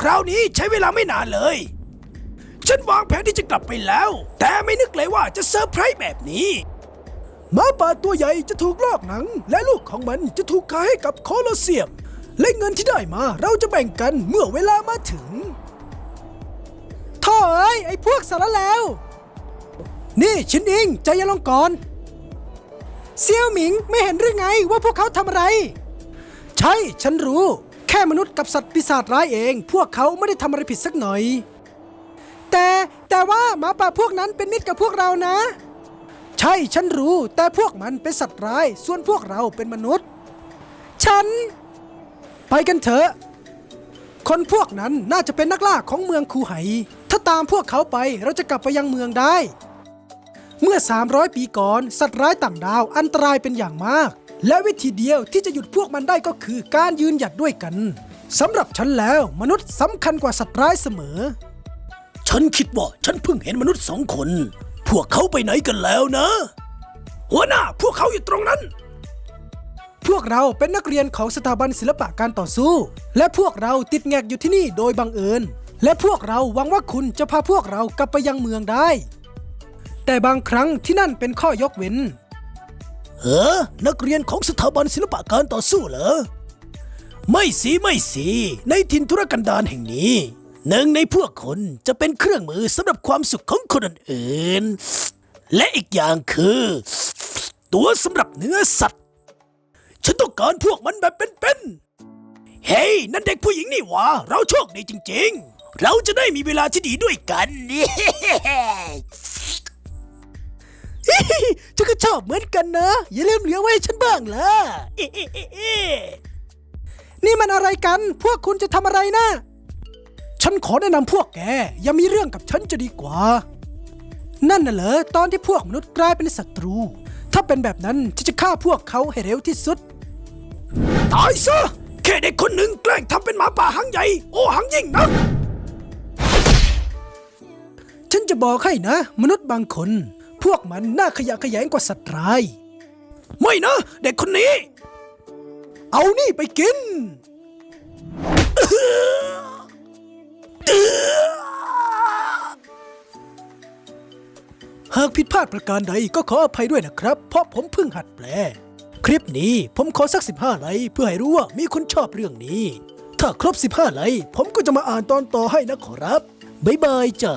คราวนี้ใช้เวลาไม่นานเลย ฉันวางแผนที่จะกลับไปแล้ว แต่ไม่นึกเลยว่าจะเซอร์ไพรส์แบบนี้หมาป่าตัวใหญ่จะถูกลอกหนัง และลูกของมันจะถูกขายให้กับโคลอเซียม และเงินที่ได้มาเราจะแบ่งกันเมื่อเวลามาถึงท่อเอ้ยไอ้พวกสารแล้ว นี่ชินอิงใจเย็นลงก่อนเซี่ยวหมิงไม่เห็นหรือไงว่าพวกเขาทำอะไร ใช่ฉันรู้ ค่มนุษย์กับสัตว์ปีศาจร้ายเอง พวกเขาไม่ได้ทำอะไรผิดสักหน่อย แต่แต่ว่าหมาป่าพวกนั้นเป็นมิตรกับพวกเรานะ ใช่ฉันรู้ แต่พวกมันเป็นสัตว์ร้าย ส่วนพวกเราเป็นมนุษย์ ฉัน ไปกันเถอะ คนพวกนั้นน่าจะเป็นนักล่าของเมืองคูไห ถ้าตามพวกเขาไปเราจะกลับไปยังเมืองได้ เมื่อ 300 ปีก่อน สัตว์ร้ายต่างดาวอันตรายเป็นอย่างมาก และวิธีเดียวที่จะหยุดพวกมันได้ก็คือการยืนหยัดด้วยกันสำหรับฉันแล้วมนุษย์สำคัญกว่าสัตว์ร้ายเสมอ ฉันคิดว่าฉันเพิ่งเห็นมนุษย์สองคน พวกเขาไปไหนกันแล้วนะ หัวหน้าพวกเขาอยู่ตรงนั้น พวกเราเป็นนักเรียนของสถาบันศิลปะการต่อสู้ และพวกเราติดแงกอยู่ที่นี่โดยบังเอิญ และพวกเราหวังว่าคุณจะพาพวกเรากลับไปยังเมืองได้ แต่บางครั้งที่นั่นเป็นข้อยกเว้น เออ นักเรียนของสถาบันศิลปะการต่อสู้เหรอ ไม่สิไม่สิในถิ่นธุรกันดารแห่งนี้ หนึ่งในพวกคนจะเป็นเครื่องมือสำหรับความสุขของคนอื่น และอีกอย่างคือ ตัวสำหรับเนื้อสัตว์ ฉันต้องการพวกมันแบบเป็นๆ เฮ้ย นั่นเด็กผู้หญิงนี่หวะเราโชคดีจริง ๆ เราจะได้มีเวลาที่ดีด้วยกันนก็ ชอบเหมือนกันนะ อย่าลืมเหลือไว้ให้ฉันบ้างล่ะนี่มันอะไรกัน พวกคุณจะทำอะไรนะ ฉันขอแนะนำพวกแก อย่ามีเรื่องกับฉันจะดีกว่า นั่นน่ะเหรอตอนที่พวกมนุษย์กลายเป็นศัตรู ถ้าเป็นแบบนั้นฉันจะฆ่าพวกเขาให้เร็วที่สุด ตายซะแค่เด็กคนหนึ่งแกล้งทำเป็นหมาป่าหางใหญ่ โอ้หางยิ่งนะฉันจะบอกให้นะ มนุษย์บางคน วกมันน่าขยะแขยงกว่าสัตว์ร้าย ไม่นะ เด็กคนนี้ เอานี่ไปกิน หากผิดพลาดประการใดก็ขออภัยด้วยนะครับ เพราะผมเพิ่งหัดแปล คลิปนี้ผมขอสัก 15 ไลค์เพื่อให้รู้ว่ามีคนชอบเรื่องนี้ ถ้าครบ 15 ไลค์ผมก็จะมาอ่านตอนต่อให้นะขอรับ บ๊ายบายจ้ะ